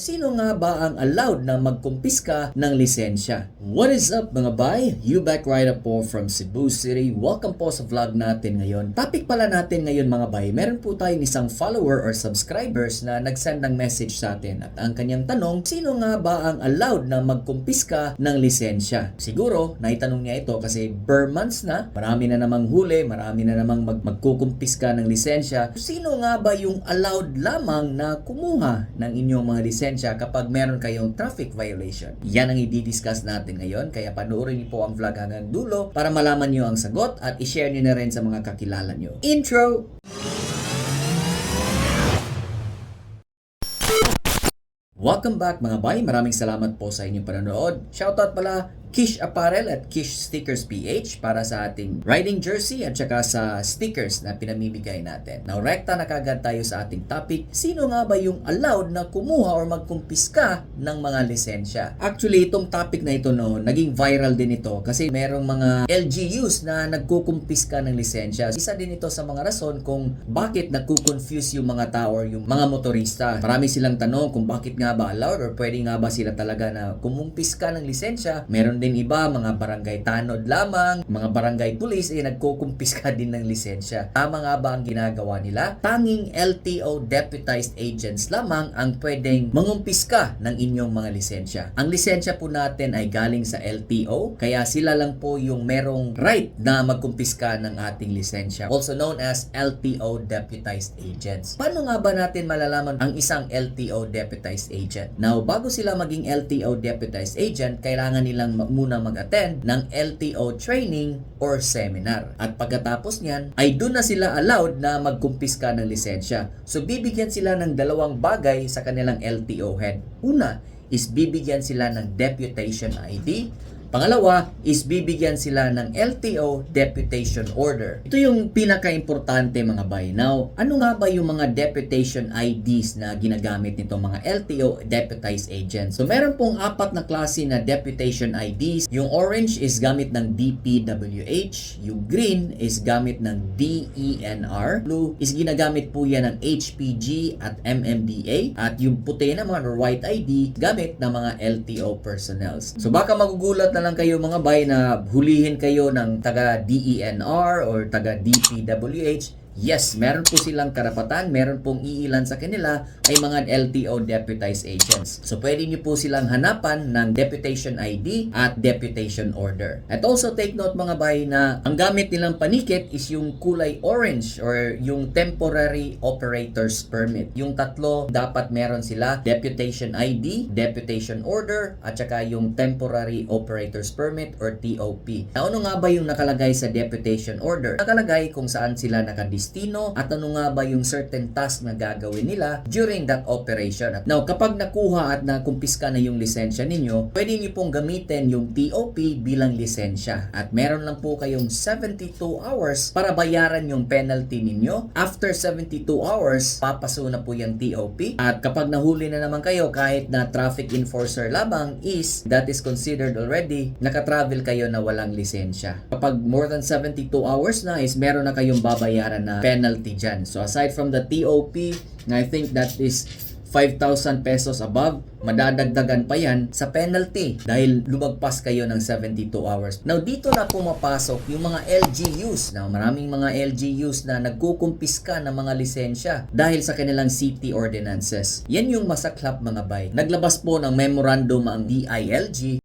Sino nga ba ang allowed na magkumpiska ng lisensya? What is up mga bay? You back right up po from Cebu City. Welcome po sa vlog natin ngayon. Topic pala natin ngayon mga bay, meron po tayong isang follower or subscribers na nag-send ng message sa atin. At ang kanyang tanong, sino nga ba ang allowed na magkumpiska ng lisensya? Siguro, naitanong niya ito kasi ber months na, marami na namang huli, marami na namang mag magkukumpiska ng lisensya. Sino nga ba yung allowed lamang na kumuha ng inyong mga lisensya kapag meron kayong traffic violation? Yan ang i-discuss natin ngayon, kaya panoorin niyo po ang vlog hanggang dulo para malaman niyo ang sagot at i-share niyo na rin sa mga kakilala niyo. Intro! Welcome back mga bay. Maraming salamat po sa inyong panonood. Shoutout pala Kish Apparel at Kish Stickers PH para sa ating riding jersey at saka sa stickers na pinamimigay natin. Now, rekta na kagad tayo sa ating topic. Sino nga ba yung allowed na kumuha or magkumpiska ng mga lisensya? Actually, itong topic na ito no, naging viral din ito kasi merong mga LGUs na nagkukumpiska ng lisensya. Isa din ito sa mga rason kung bakit nagkukonfuse yung mga tao or yung mga motorista. Marami silang tanong kung bakit nga ba allowed or pwede nga ba sila talaga na kumumpiska ng lisensya. Meron din iba, mga barangay tanod lamang, mga barangay police eh nagkukumpiska din ng lisensya. Tama nga ba ang ginagawa nila? Tanging LTO deputized agents lamang ang pwedeng mangumpiska ng inyong mga lisensya. Ang lisensya po natin ay galing sa LTO, kaya sila lang po yung merong right na magkumpiska ng ating lisensya. Also known as LTO deputized agents. Paano nga ba natin malalaman ang isang LTO deputized agent? Now, bago sila maging LTO deputized agent, kailangan nilang muna mag-attend ng LTO training or seminar. At pagkatapos niyan, ay doon na sila allowed na magkumpiska ng lisensya. So, bibigyan sila ng dalawang bagay sa kanilang LTO head. Una is bibigyan sila ng deputation ID Pangalawa is bibigyan sila ng LTO Deputation Order. Ito yung pinaka-importante mga bay. Now, ano nga ba yung mga deputation IDs na ginagamit nito mga LTO Deputized Agents? So, meron pong apat na klase na deputation IDs. Yung orange is gamit ng DPWH. Yung green is gamit ng DENR. Blue is ginagamit po yan ng HPG at MMDA. At yung puti naman or white ID gamit ng mga LTO personnels. So, baka magugulat na lang kayo mga bay na hulihin kayo ng taga DENR or taga DPWH. Yes, meron po silang karapatan, meron pong iilan sa kanila ay mga LTO deputized agents. So pwede niyo po silang hanapan ng deputation ID at deputation order. At also take note mga bay na ang gamit nilang panikit is yung kulay orange or yung temporary operator's permit. Yung tatlo dapat meron sila deputation ID, deputation order at saka yung temporary operator's permit or TOP. Ano nga ba yung nakalagay sa deputation order? Nakalagay kung saan sila nakadistino at ano nga ba yung certain task na gagawin nila during that operation. At now, kapag nakuha at nakumpiska na yung lisensya ninyo, pwede niyo pong gamitin yung TOP bilang lisensya. At meron lang po kayong 72 hours para bayaran yung penalty ninyo. After 72 hours, papaso na po yung TOP. At kapag nahuli na naman kayo kahit na traffic enforcer lamang is that is considered already nakatravel kayo na walang lisensya. Kapag more than 72 hours na is meron na kayong babayaran na penalty dyan. So aside from the TOP, na I think that is 5,000 pesos above, madadagdagan pa yan sa penalty dahil lumagpas kayo ng 72 hours. Now, dito na pumapasok yung mga LGUs. Now, maraming mga LGUs na nagkukumpiska ng mga lisensya dahil sa kanilang city ordinances. Yan yung masaklap mga bay. Naglabas po ng memorandum ang DILG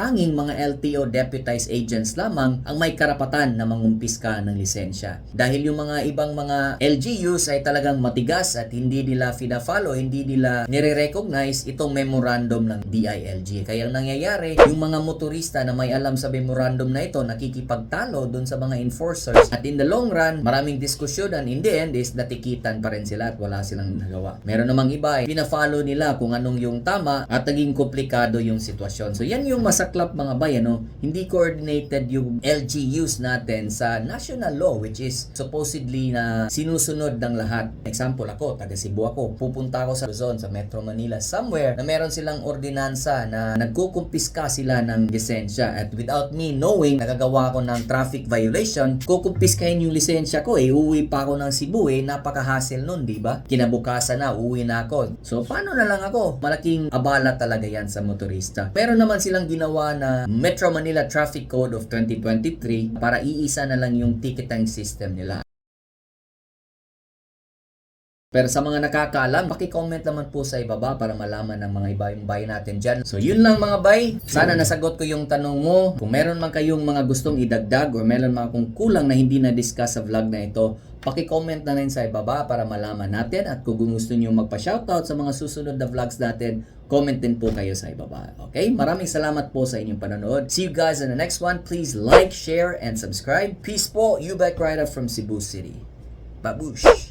tanging mga LTO deputized agents lamang ang may karapatan na mangumpiska ng lisensya. Dahil yung mga ibang mga LGUs ay talagang matigas at hindi nila fina-follow, hindi nila nire-recognize itong memorandum ng DILG. Kaya ang nangyayari, yung mga motorista na may alam sa memorandum na ito, nakikipagtalo dun sa mga enforcers. At in the long run, maraming diskusyon and in the end is natikitan pa rin sila at wala silang nagawa. Meron namang iba, eh, pina-follow nila kung anong yung tama at naging komplikado yung sitwasyon. So yan yung masak masaklap mga bay, ano, hindi coordinated yung LGUs natin sa national law which is supposedly na sinusunod ng lahat. Example ako, taga Cebu ako, pupunta ako sa Luzon, sa Metro Manila, somewhere na meron silang ordinansa na nagkukumpiska sila ng lisensya at without me knowing, nagagawa ko ng traffic violation, kukumpiskahin yung lisensya ko eh, uwi pa ako ng Cebu eh, napaka-hassle nun, di ba? Kinabukasan na, uwi na ako. So, paano na lang ako? Malaking abala talaga yan sa motorista. Pero naman silang ginawa na Metro Manila Traffic Code of 2023 para iisa na lang yung ticketing system nila. Pero sa mga nakakaalam, paki-comment naman po sa ibaba para malaman ng mga iba yung bay natin dyan. So yun lang mga bay. Sana nasagot ko yung tanong mo. Kung meron man kayong mga gustong idagdag or meron mga kung kulang na hindi na-discuss sa vlog na ito, paki-comment na rin sa ibaba para malaman natin. At kung gusto nyo magpa-shoutout sa mga susunod na vlogs natin, comment din po kayo sa ibaba. Okay? Maraming salamat po sa inyong panonood. See you guys in the next one. Please like, share, and subscribe. Peace po. Right up from Cebu City. Babush!